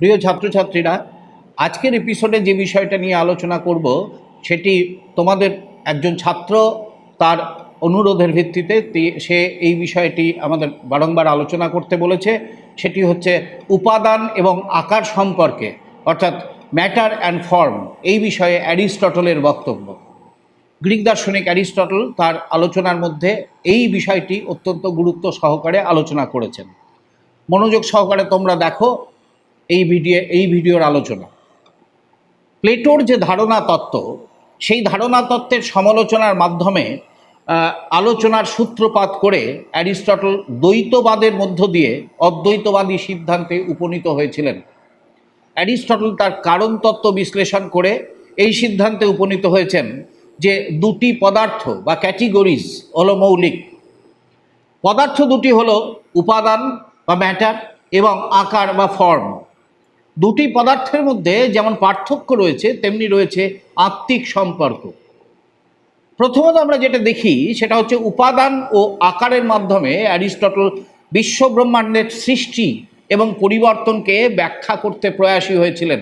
প্রিয় ছাত্রছাত্রীরা, আজকের এপিসোডে যে বিষয়টা নিয়ে আলোচনা করব, সেটি তোমাদের একজন ছাত্র তার অনুরোধের ভিত্তিতে সে এই বিষয়টি আমাদের বারংবার আলোচনা করতে বলেছে। সেটি হচ্ছে উপাদান এবং আকার সম্পর্কে, অর্থাৎ ম্যাটার অ্যান্ড ফর্ম এই বিষয়ে অ্যারিস্টটলের বক্তব্য। গ্রিক দার্শনিক অ্যারিস্টটল তার আলোচনার মধ্যে এই বিষয়টি অত্যন্ত গুরুত্ব সহকারে আলোচনা করেছেন। মনোযোগ সহকারে তোমরা দেখো এই ভিডিও, এই ভিডিওর আলোচনা। প্লেটোর যে ধারণা তত্ত্ব, সেই ধারণা তত্ত্বের সমালোচনার মাধ্যমে আলোচনার সূত্রপাত করে অ্যারিস্টটল দ্বৈতবাদের মধ্য দিয়ে অদ্বৈতবাদী সিদ্ধান্তে উপনীত হয়েছিলেন। অ্যারিস্টটল তার কারণ তত্ত্ব বিশ্লেষণ করে এই সিদ্ধান্তে উপনীত হয়েছেন যে দুটি পদার্থ বা ক্যাটেগরিজ হলো মৌলিক। পদার্থ দুটি হলো উপাদান বা ম্যাটার এবং আকার বা ফর্ম দুটি পদার্থের মধ্যে যেমন পার্থক্য রয়েছে, তেমনি রয়েছে আত্মিক সম্পর্ক। প্রথমত আমরা যেটা দেখি, সেটা হচ্ছে উপাদান ও আকারের মাধ্যমে অ্যারিস্টটল বিশ্বব্রহ্মাণ্ডের সৃষ্টি এবং পরিবর্তনকে ব্যাখ্যা করতে প্রয়াসী হয়েছিলেন।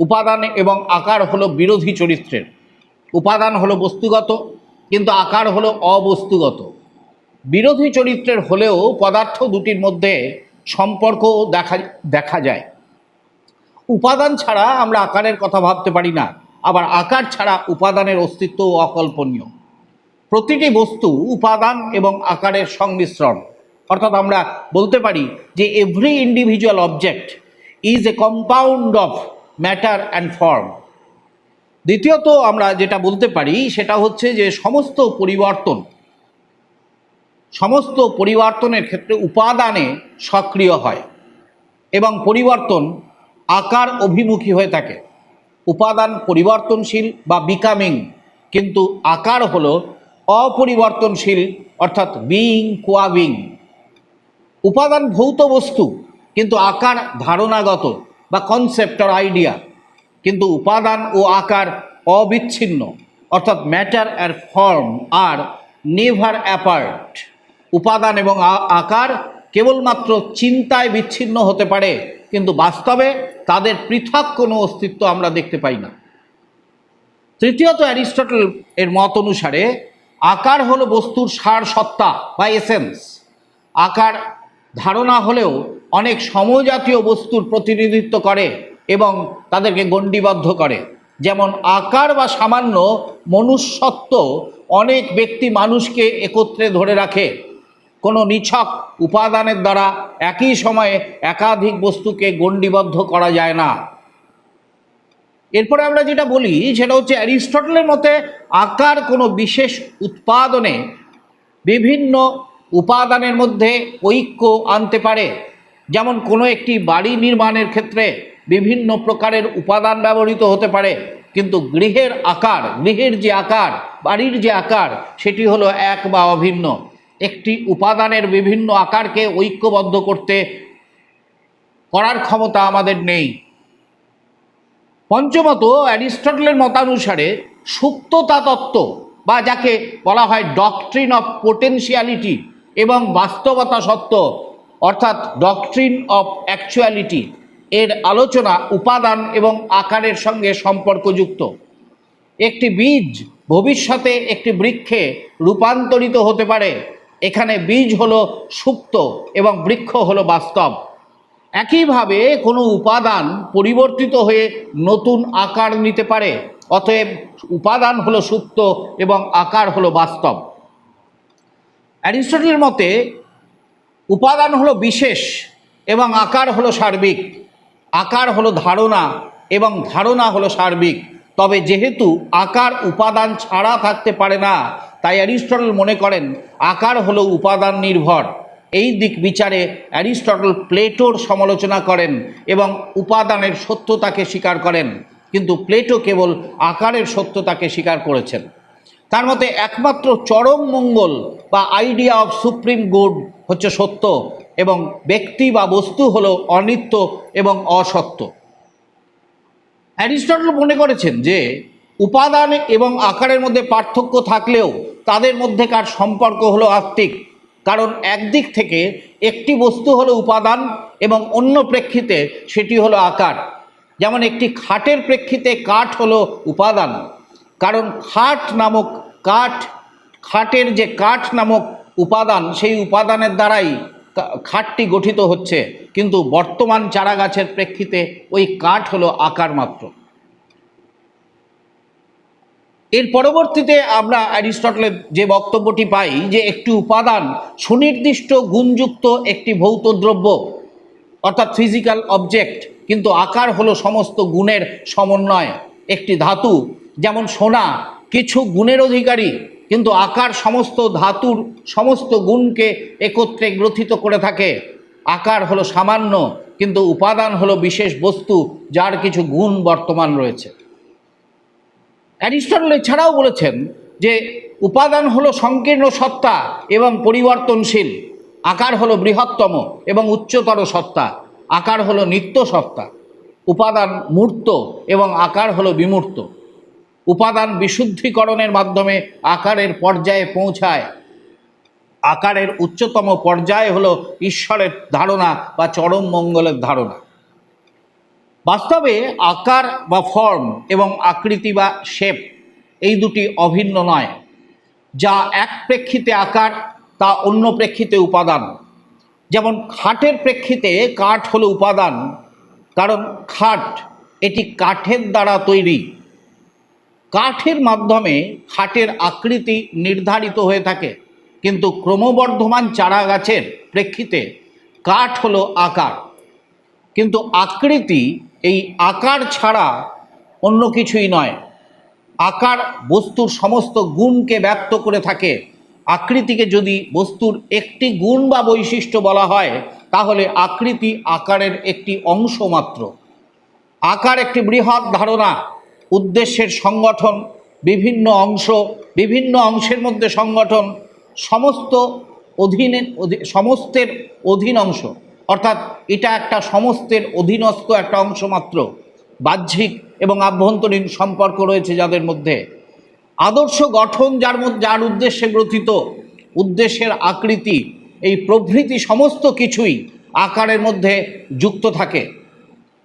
উপাদান এবং আকার হলো বিরোধী চরিত্রের। উপাদান হলো বস্তুগত, কিন্তু আকার হলো অবস্তুগত। বিরোধী চরিত্রের হলেও পদার্থ দুটির মধ্যে সম্পর্ক দেখা দেখা যায়। উপাদান ছাড়া আমরা আকারের কথা ভাবতে পারি না, আবার আকার ছাড়া উপাদানের অস্তিত্ব অকল্পনীয়। প্রতিটি বস্তু উপাদান এবং আকারের সংমিশ্রণ। অর্থাৎ আমরা বলতে পারি যে every individual object is a compound of matter and form দ্বিতীয়ত আমরা যেটা বলতে পারি, সেটা হচ্ছে যে সমস্ত পরিবর্তন, সমস্ত পরিবর্তনের ক্ষেত্রে উপাদানে সক্রিয় হয় এবং পরিবর্তন আকার অভিমুখী হয়ে থাকে। উপাদান পরিবর্তনশীল বা বিকামিং কিন্তু আকার হলো অপরিবর্তনশীল, অর্থাৎ বিইং কোয়াবিং উপাদান ভৌত বস্তু, কিন্তু আকার ধারণাগত বা কনসেপ্ট আর আইডিয়া কিন্তু উপাদান ও আকার অবিচ্ছিন্ন, অর্থাৎ ম্যাটার আর ফর্ম আর নেভার অ্যাপার্ট। উপাদান এবং আকার কেবলমাত্র চিন্তায় বিচ্ছিন্ন হতে পারে, কিন্তু বাস্তবে তাদের পৃথক কোনো অস্তিত্ব আমরা দেখতে পাই না। তৃতীয়ত অ্যারিস্টটল এর মত অনুসারে আকার হলো বস্তুর সার সত্তা বা এসেন্স আকার ধারণা হলেও অনেক সমজাতীয় বস্তুর প্রতিনিধিত্ব করে এবং তাদেরকে গণ্ডিবদ্ধ করে। যেমন আকার বা সামান্য মনুষ্যত্ব অনেক ব্যক্তি মানুষকে একত্রে ধরে রাখে। কোনো নিছক উপাদানের দ্বারা একই সময়ে একাধিক বস্তুকে গণ্ডিবদ্ধ করা যায় না। এরপরে আমরা যেটা বলি, সেটা হচ্ছে অ্যারিস্টটলের মতে আকার কোনো বিশেষ উৎপাদনে বিভিন্ন উপাদানের মধ্যে ঐক্য আনতে পারে। যেমন কোনো একটি বাড়ি নির্মাণের ক্ষেত্রে বিভিন্ন প্রকারের উপাদান ব্যবহৃত হতে পারে, কিন্তু গৃহের আকার, গৃহের যে আকার, বাড়ির যে আকার, সেটি হলো এক বা অভিন্ন। একটি উপাদানের বিভিন্ন আকারকে ঐক্যবদ্ধ করতে করার ক্ষমতা আমাদের নেই। পঞ্চমত, অ্যারিস্টটলের মতানুসারে সুপ্ততা তত্ত্ব, বা যাকে বলা হয় ডকট্রিন অফ পোটেনশিয়ালিটি এবং বাস্তবতা সত্য অর্থাৎ ডকট্রিন অফ অ্যাকচুয়ালিটি এর আলোচনা উপাদান এবং আকারের সঙ্গে সম্পর্কযুক্ত। একটি বীজ ভবিষ্যতে একটি বৃক্ষে রূপান্তরিত হতে পারে। এখানে বীজ হলো সুপ্ত এবং বৃক্ষ হলো বাস্তব। একইভাবে কোনো উপাদান পরিবর্তিত হয়ে নতুন আকার নিতে পারে। অতএব উপাদান হলো সুপ্ত এবং আকার হলো বাস্তব। অ্যারিস্টটলের মতে উপাদান হলো বিশেষ এবং আকার হলো সার্বিক। আকার হলো ধারণা এবং ধারণা হলো সার্বিক। তবে যেহেতু আকার উপাদান ছাড়া থাকতে পারে না, তাই অ্যারিস্টটল মনে করেন আকার হলো উপাদান নির্ভর। এই দিক বিচারে অ্যারিস্টটল প্লেটোর সমালোচনা করেন এবং উপাদানের সত্যতাকে স্বীকার করেন। কিন্তু প্লেটো কেবল আকারের সত্যতাকে স্বীকার করেছেন। তার মতে একমাত্র চরম মঙ্গল বা আইডিয়া অফ সুপ্রিম গুড হচ্ছে সত্য। এবং ব্যক্তি বা বস্তু হলো অনিত্য এবং অসত্য। অ্যারিস্টটল মনে করেছেন যে উপাদান এবং আকারের মধ্যে পার্থক্য থাকলেও তাদের মধ্যেকার সম্পর্ক হলো আত্মিক, কারণ একদিক থেকে একটি বস্তু হলো উপাদান এবং অন্য প্রেক্ষিতে সেটি হলো আকার। যেমন একটি খাটের প্রেক্ষিতে কাঠ হলো উপাদান, কারণ খাট নামক কাঠ, খাটের যে কাঠ নামক উপাদান, সেই উপাদানের দ্বারাই খাটটি গঠিত হচ্ছে, কিন্তু বর্তমান চারা গাছের প্রেক্ষিতে ওই কাঠ হলো আকার মাত্র। এর পরবর্তীতে আমরা অ্যারিস্টটলের যে বক্তব্যটি পাই যে একটি উপাদান সুনির্দিষ্ট গুণযুক্ত একটি ভৌত দ্রব্য, অর্থাৎ ফিজিক্যাল অবজেক্ট কিন্তু আকার হলো সমস্ত গুণের সমন্বয়। একটি ধাতু, যেমন সোনা, কিছু গুণের অধিকারী কিন্তু আকার সমস্ত ধাতুর সমস্ত গুণকে একত্রে গ্রথিত করে থাকে। আকার হলো সামান্য, কিন্তু উপাদান হলো বিশেষ বস্তু যার কিছু গুণ বর্তমান রয়েছে। অ্যারিস্টটল এছাড়াও বলেছেন যে উপাদান হলো সংকীর্ণ সত্তা এবং পরিবর্তনশীল। আকার হলো বৃহত্তম এবং উচ্চতর সত্তা। আকার হলো নিত্য সত্তা। উপাদান মূর্ত এবং আকার হলো বিমূর্ত। উপাদান বিশুদ্ধিকরণের মাধ্যমে আকারের পর্যায়ে পৌঁছায়। আকারের উচ্চতম পর্যায়ে হলো ঈশ্বরের ধারণা বা চরম মঙ্গলের ধারণা। বাস্তবে আকার বা ফর্ম এবং আকৃতি বা শেপ এই দুটি অভিন্ন নয়। যা এক প্রেক্ষিতে আকার, তা অন্য প্রেক্ষিতে উপাদান। যেমন খাটের প্রেক্ষিতে কাঠ হলো উপাদান, কারণ খাট এটি কাঠের দ্বারা তৈরি। কাঠের মাধ্যমে খাটের আকৃতি নির্ধারিত হয়ে থাকে, কিন্তু ক্রমবর্ধমান চারা গাছের প্রেক্ষিতে কাঠ হলো আকার। কিন্তু আকৃতি এই আকার ছাড়া অন্য কিছুই নয়। আকার বস্তুর সমস্ত গুণকে ব্যক্ত করে থাকে। আকৃতিকে যদি বস্তুর একটি গুণ বা বৈশিষ্ট্য বলা হয়, তাহলে আকৃতি আকারের একটি অংশ মাত্র। আকার একটি বৃহৎ ধারণা। উদ্দেশ্যের সংগঠন, বিভিন্ন অংশ, বিভিন্ন অংশের মধ্যে সংগঠন, সমস্ত অধীনে সমস্তের অধীন অংশ। অর্থাৎ এটা একটা সমস্তের অধীনস্থ একটা অংশ মাত্র। বাহ্যিক এবং আভ্যন্তরীণ সম্পর্ক রয়েছে যাদের মধ্যে। আদর্শ গঠন যার মধ্যে, যার উদ্দেশ্যে গ্রথিত, উদ্দেশ্যের আকৃতি, এই প্রভৃতি সমস্ত কিছুই আকারের মধ্যে যুক্ত থাকে।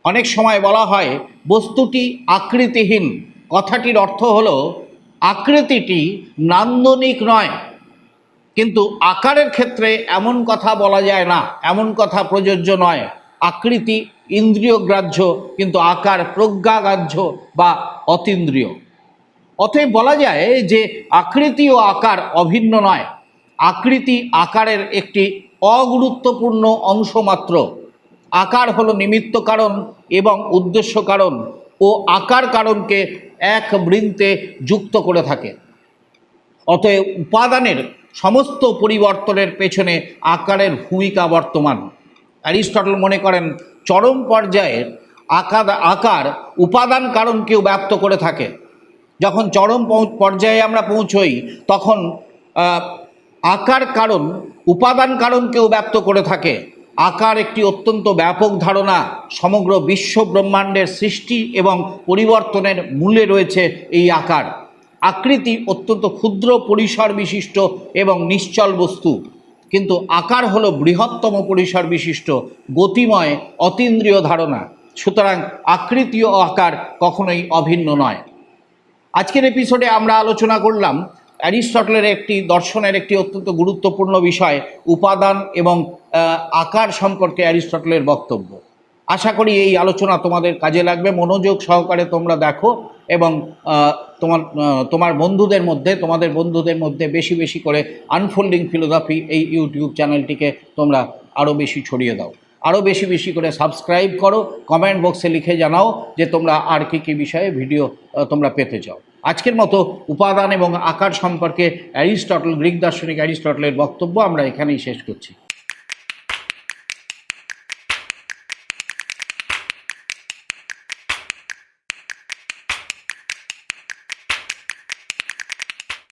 অনেক সময় বলা হয়, বস্তুটি আকৃতিহীন। কথাটির অর্থ হলো, আকৃতিটি নান্দনিক নয়, কিন্তু আকারের ক্ষেত্রে এমন কথা বলা যায় না, এমন কথা প্রযোজ্য নয়। আকৃতি ইন্দ্রিয় গ্রাহ্য কিন্তু আকার প্রজ্ঞাগ্রাহ্য বা অতীন্দ্রিয়। অতএব বলা যায় যে আকৃতি ও আকার অভিন্ন নয়। আকৃতি আকারের একটি অগুরুত্বপূর্ণ অংশ মাত্র। আকার হলো নিমিত্ত কারণ এবং উদ্দেশ্য কারণ ও আকার কারণকে এক বৃন্তে যুক্ত করে থাকে। অতএব উপাদানের সমস্ত পরিবর্তনের পেছনে আকারের ভূমিকা বর্তমান। অ্যারিস্টটল মনে করেন, চরম পর্যায়ের আকার আকার উপাদান কারণকেও ব্যক্ত করে থাকে। যখন চরম পর্যায়ে আমরা পৌঁছই, তখন আকার কারণ উপাদান কারণকেও ব্যক্ত করে থাকে। আকার একটি অত্যন্ত ব্যাপক ধারণা সমগ্র বিশ্ব ব্রহ্মাণ্ডের সৃষ্টি এবং পরিবর্তনের মূলে রয়েছে এই আকার। আকৃতি অত্যন্ত ক্ষুদ্র পরিসর বিশিষ্ট এবং নিশ্চল বস্তু। কিন্তু আকার হলো বৃহত্তম পরিসর বিশিষ্ট গতিময়, অতীন্দ্রিয় ধারণা। সুতরাং আকৃতি ও আকার কখনোই অভিন্ন নয়। আজকের এপিসোডে আমরা আলোচনা করলাম অ্যারিস্টটলের একটি, দর্শনের একটি অত্যন্ত গুরুত্বপূর্ণ বিষয়, উপাদান এবং আকার সম্পর্কে অ্যারিস্টটলের বক্তব্য। আশা করি এই আলোচনা তোমাদের কাজে লাগবে, মনোযোগ সহকারে তোমরা দেখো এবং তোমার তোমার বন্ধুদের মধ্যে, তোমাদের বন্ধুদের মধ্যে বেশি বেশি করে আনফোল্ডিং ফিলোসফি এই ইউটিউব চ্যানেলটিকে তোমরা আরও বেশি ছড়িয়ে দাও। আরও বেশি বেশি করে সাবস্ক্রাইব করো, কমেন্ট বক্সে লিখে জানাও যে তোমরা আর কী কী বিষয়ে ভিডিও তোমরা পেতে চাও। আজকের মতো উপাদান এবং আকার সম্পর্কে অ্যারিস্টটল, গ্রিক দার্শনিক অ্যারিস্টটলের বক্তব্য আমরা এখানেই শেষ করছি।